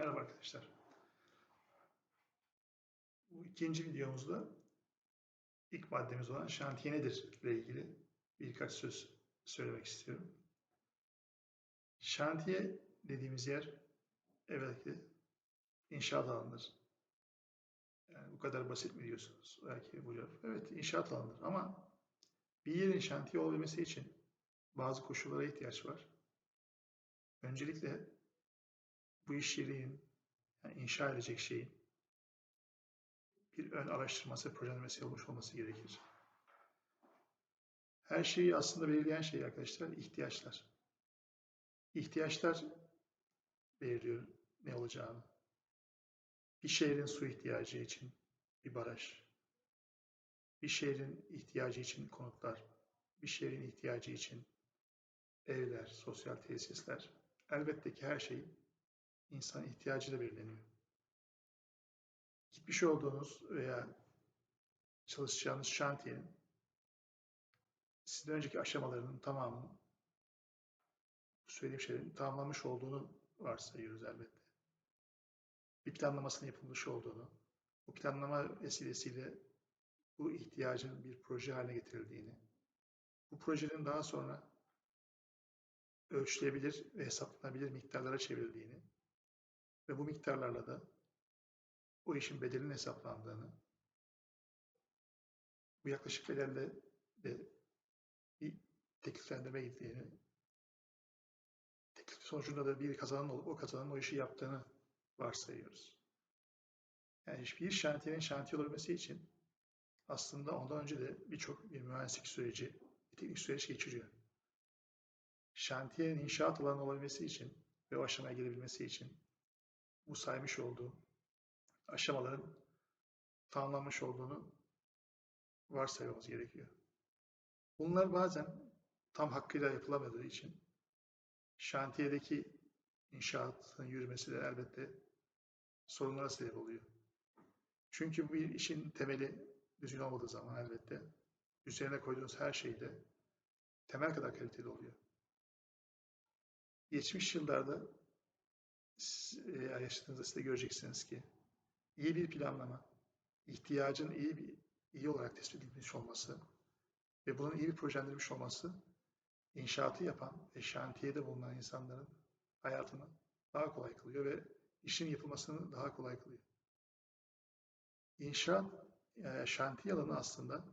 Merhaba arkadaşlar. Bu ikinci videomuzda ilk maddemiz olan şantiye nedir ile ilgili birkaç söz söylemek istiyorum. Şantiye dediğimiz yer evet ki inşaat alanıdır. Yani bu kadar basit mi diyorsunuz belki bu laf? Evet inşaat alanıdır ama bir yerin şantiye olabilmesi için bazı koşullara ihtiyaç var. Öncelikle bu iş yerinin yani inşa edecek şeyin bir ön araştırması, projelemesi olmuş olması gerekir. Her şeyi aslında belirleyen şey arkadaşlar ihtiyaçlar. İhtiyaçlar belirliyor ne olacağını. Bir şehrin su ihtiyacı için bir baraj, bir şehrin ihtiyacı için konutlar, bir şehrin ihtiyacı için evler, sosyal tesisler. Elbette ki her şey insan ihtiyacıyla belirleniyor. Gitmiş olduğunuz veya çalışacağınız şantiyenin sizden önceki aşamalarının tamamını söylediğim şeylerin tamamlanmış olduğunu varsayıyoruz elbette. Bir planlamasının yapılmış olduğunu, bu planlama vesilesiyle bu ihtiyacın bir proje haline getirildiğini, bu projenin daha sonra ölçülebilir ve hesaplanabilir miktarlara çevrildiğini ve bu miktarlarla da o işin bedelinin hesaplandığını, bu yaklaşık bedelle de bir tekliflendirme gittiğini, teklif sonucunda da bir kazanan olup o kazanın o işi yaptığını varsayıyoruz. Yani bir şantiyenin şantiye olabilmesi için aslında ondan önce de birçok bir mühendislik süreci, bir teknik süreç geçiriyor. Şantiyenin inşaat alanı olabilmesi için ve o aşamaya gelebilmesi için bu saymış olduğum aşamaların tamamlanmış olduğunu varsaymamız gerekiyor. Bunlar bazen tam hakkıyla yapılamadığı için şantiyedeki inşaatın yürümesi de elbette sorunlara sebep oluyor. Çünkü bu işin temeli düzgün olmadığı zaman elbette üzerine koyduğunuz her şey de temel kadar kaliteli oluyor. Geçmiş yıllarda yaşadığınızda siz de göreceksiniz ki iyi bir planlama, ihtiyacın iyi bir iyi olarak tespit edilmiş olması ve bunun iyi bir projelendirilmiş olması inşaatı yapan ve şantiyede bulunan insanların hayatını daha kolay kılıyor ve işin yapılmasını daha kolay kılıyor. İnşaat e, şantiye alanı aslında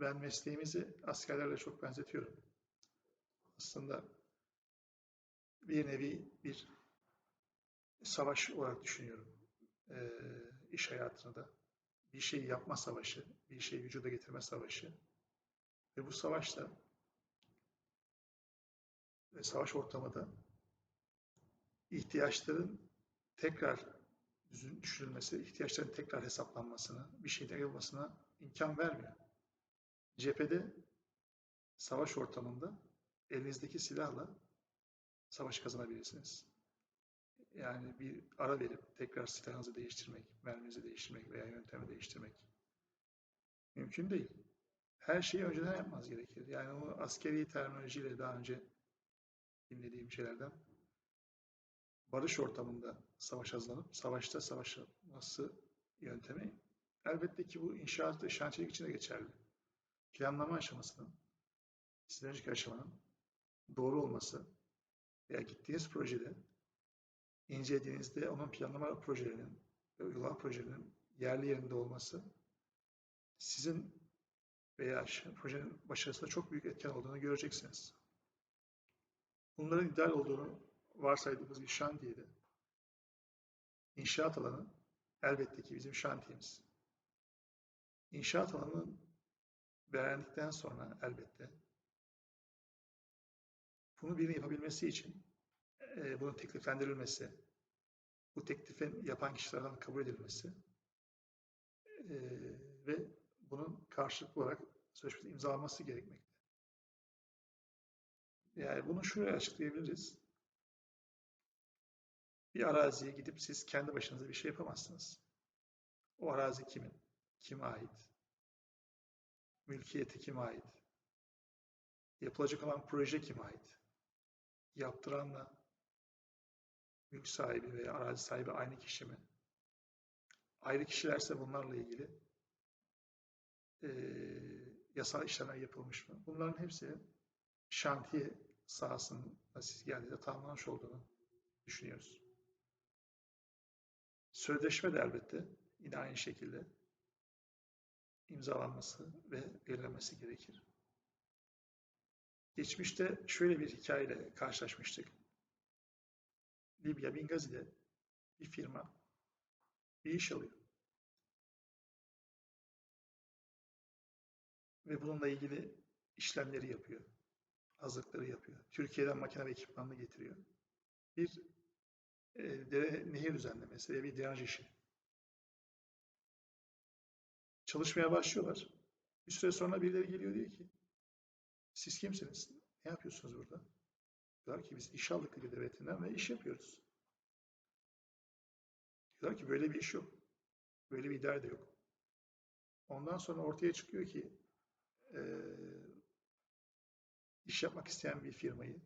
ben mesleğimizi askerlerle çok benzetiyorum. Aslında bir nevi bir savaş olarak düşünüyorum e, iş hayatını da. Bir şeyi yapma savaşı, bir şeyi vücuda getirme savaşı. Ve bu savaşta ve savaş ortamı da ihtiyaçların tekrar düşünülmesi, ihtiyaçların tekrar hesaplanmasına, bir şeyden yapılmasına imkan vermiyor. Cephede, savaş ortamında elinizdeki silahla savaş kazanabilirsiniz. Yani bir ara verip tekrar silahınızı değiştirmek, merminizi değiştirmek veya yöntemi değiştirmek mümkün değil. Her şeyi önceden yapmanız gerekir. Yani o askeri terminolojiyle daha önce dinlediğim şeylerden barış ortamında savaş hazırlanıp savaşta savaşması yöntemi elbette ki bu inşaat ve şantiyelik için de geçerli. Planlama aşamasının, önceki aşamanın doğru olması veya gittiğiniz projede incelediğinizde onun planlama projelerinin uygulama projelerinin yerli yerinde olması sizin veya projenin başarısında çok büyük etken olduğunu göreceksiniz. Bunların ideal olduğunu varsaydığımız bir şantiyede inşaat alanı elbette ki bizim şantiyemiz. İnşaat alanının beğendikten sonra elbette bunu birinin yapabilmesi için e, bunun tekliflendirilmesi, bu teklifin yapan kişilerden kabul edilmesi e, ve bunun karşılıklı olarak sözleşmesi imzalanması gerekmekte. Yani bunu şuraya açıklayabiliriz. Bir araziye gidip siz kendi başınıza bir şey yapamazsınız. O arazi kimin? Kime ait? Mülkiyeti kime ait? Yapılacak olan proje kime ait? Yaptıranla mülk sahibi veya arazi sahibi aynı kişi mi? Ayrı kişilerse bunlarla ilgili eee, yasal işlemler yapılmış mı? Bunların hepsi şantiye sahasında siz geldiğinde tamamlanmış olduğunu düşünüyoruz. Sözleşme de elbette yine aynı şekilde imzalanması ve belirlenmesi gerekir. Geçmişte şöyle bir hikayeyle karşılaşmıştık. Libya Bingazi'de bir firma bir iş alıyor. Ve bununla ilgili işlemleri yapıyor. Hazırlıkları yapıyor. Türkiye'den makine ve ekipmanını getiriyor. Bir e, dere, nehir düzenlemesi ve bir drenaj işi. Çalışmaya başlıyorlar. Bir süre sonra birileri geliyor diyor ki siz kimsiniz? Ne yapıyorsunuz burada? Diyorlar ki biz iş aldık Libya devletinden ve iş yapıyoruz. Diyorlar ki böyle bir iş yok. Böyle bir idare yok. Ondan sonra ortaya çıkıyor ki eee, iş yapmak isteyen bir firmayı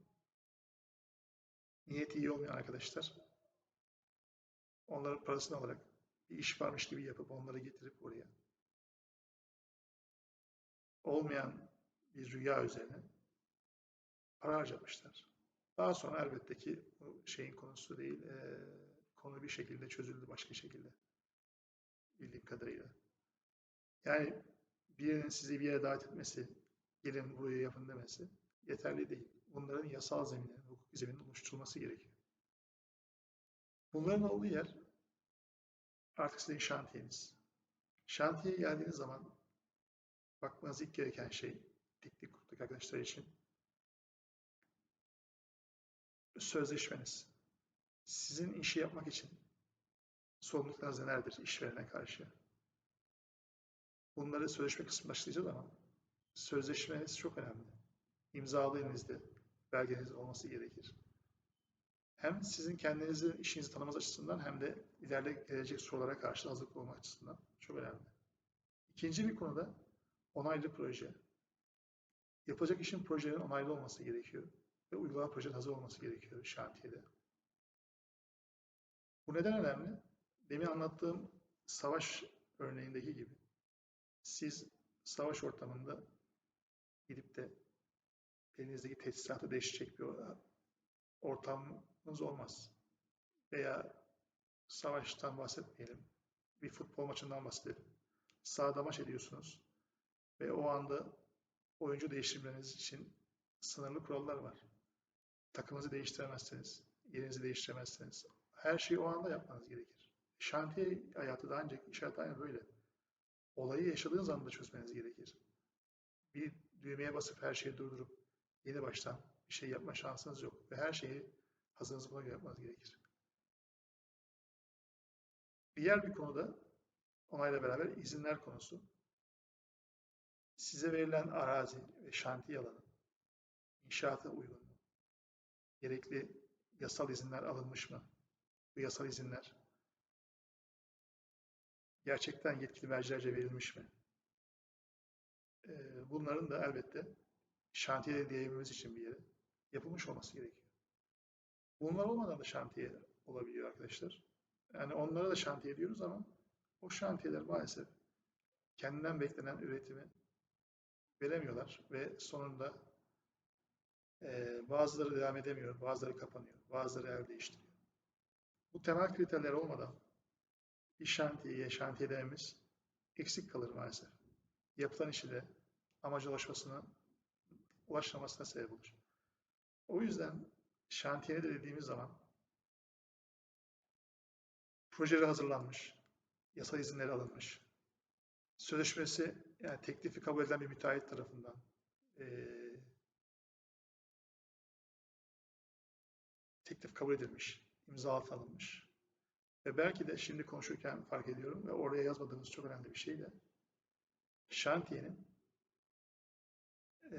niyeti iyi olmayan arkadaşlar onların parasını alarak bir iş varmış gibi yapıp onları getirip oraya olmayan bir rüya üzerine para harcamışlar. Daha sonra elbette ki şeyin konusu değil, eee, konu bir şekilde çözüldü başka şekilde. Bildiğim kadarıyla. Yani birinin sizi bir yere davet etmesi, gelin buraya yapın demesi yeterli değil. Bunların yasal zeminin, hukuki zeminin oluşturulması gerekiyor. Bunların olduğu yer artık sizin şantiyeniz. Şantiyeye geldiğiniz zaman bakmanız ilk gereken şey diklik kuruluk arkadaşlar için sözleşmeniz. Sizin işi yapmak için sorumluluklarınız nelerdir işverene karşı? Bunları sözleşme kısmında açıklayacağız ama sözleşmeniz çok önemli. İmzalı elinizde belgeniz olması gerekir. Hem sizin kendinizi, işinizi tanımanız açısından hem de ileride gelecek sorulara karşı hazırlıklı olmak açısından çok önemli. İkinci bir konuda onaylı proje. Yapılacak işin projelerin onaylı olması gerekiyor ve uygulama projenin hazır olması gerekiyor şantiyede. Bu neden önemli? Demin anlattığım savaş örneğindeki gibi siz savaş ortamında gidip de elinizdeki teçhizatı değiştirecek bir ortamınız olmaz. Veya savaştan bahsetmeyelim. Bir futbol maçından bahsedelim. Sahada maç ediyorsunuz ve o anda oyuncu değiştirmeniz için sınırlı kurallar var. Takımınızı değiştiremezsiniz, yerinizi değiştiremezsiniz. Her şeyi o anda yapmanız gerekir. Şantiye hayatı da ancak iş hayatı aynı böyle. Olayı yaşadığınız anda çözmeniz gerekir. Bir düğmeye basıp her şeyi durdurup yeni baştan bir şey yapma şansınız yok. Ve her şeyi hazırınız buna göre yapmanız gerekir. Diğer bir konuda onayla beraber izinler konusu. Size verilen arazi ve şantiye alanı inşaata uygun? Gerekli yasal izinler alınmış mı? Bu yasal izinler gerçekten yetkili mercilerce verilmiş mi? Ee, bunların da elbette şantiyede diyebilmemiz için bir yere yapılmış olması gerekiyor. Bunlar olmadan da şantiye olabiliyor arkadaşlar. Yani onlara da şantiye diyoruz ama o şantiyeler maalesef kendinden beklenen üretimi veremiyorlar ve sonunda e, bazıları devam edemiyor, bazıları kapanıyor, bazıları el değiştiriyor. Bu temel kriterler olmadan bir şantiyeye, şantiyelerimiz eksik kalır maalesef. Yapılan işi de amaca ulaşmasına, ulaşmamasına sebep olur. O yüzden şantiyede de dediğimiz zaman projeleri hazırlanmış, yasal izinleri alınmış, sözleşmesi yani teklifi kabul edilen bir müteahhit tarafından e, teklif kabul edilmiş, imza alınmış. Ve belki de şimdi konuşurken fark ediyorum ve oraya yazmadığımız çok önemli bir şey de şantiyenin e,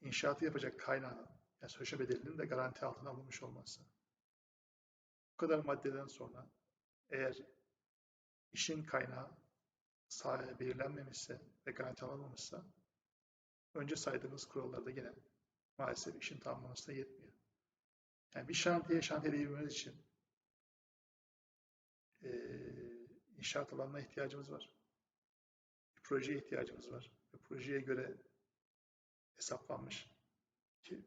inşaatı yapacak kaynağının yani sözleşme bedelinin de garanti altına alınmış olması. Bu kadar maddeden sonra eğer işin kaynağı sahaya belirlenmemişse ve garanti alınmamışsa önce saydığımız kurallarda yine maalesef işin tamamlamasına yetmiyor. Yani bir şantiye şantiye diyebilmemiz için e, inşaat alanına ihtiyacımız var. Bir projeye ihtiyacımız var. Ve projeye göre hesaplanmış ki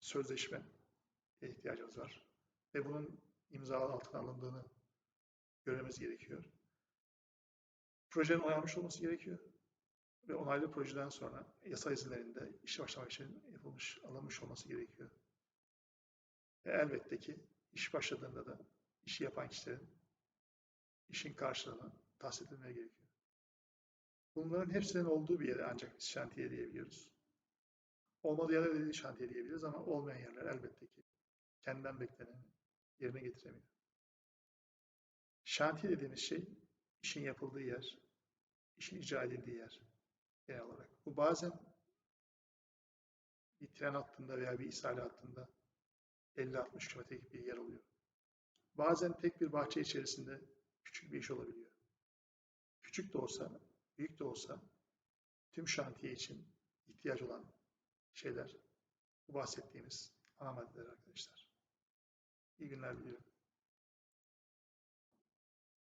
sözleşme ihtiyacımız var. Ve bunun imza altına alındığını görmemiz gerekiyor. Projenin onaylanmış olması gerekiyor. Ve onaylı projeden sonra yasa izinlerinde işe başlamak için yapılmış, alınmış olması gerekiyor. Ve elbette ki iş başladığında da işi yapan kişilerin işin karşılığını tahsil edilmeye gerekiyor. Bunların hepsinin olduğu bir yere ancak biz şantiye diyebiliyoruz. Olmadığı yerlere de şantiye diyebiliriz ama olmayan yerler elbette ki kendinden bekleneni yerine getiremiyor. Şantiye dediğimiz şey işin yapıldığı yer, işin icra edildiği yer genel olarak. Bu bazen bir tren hattında veya bir ishal hattında 50-60 kilometrelik bir yer oluyor. Bazen tek bir bahçe içerisinde küçük bir iş olabiliyor. Küçük de olsa, büyük de olsa tüm şantiye için ihtiyaç olan şeyler bu bahsettiğimiz ana maddeler arkadaşlar. İyi günler diliyorum.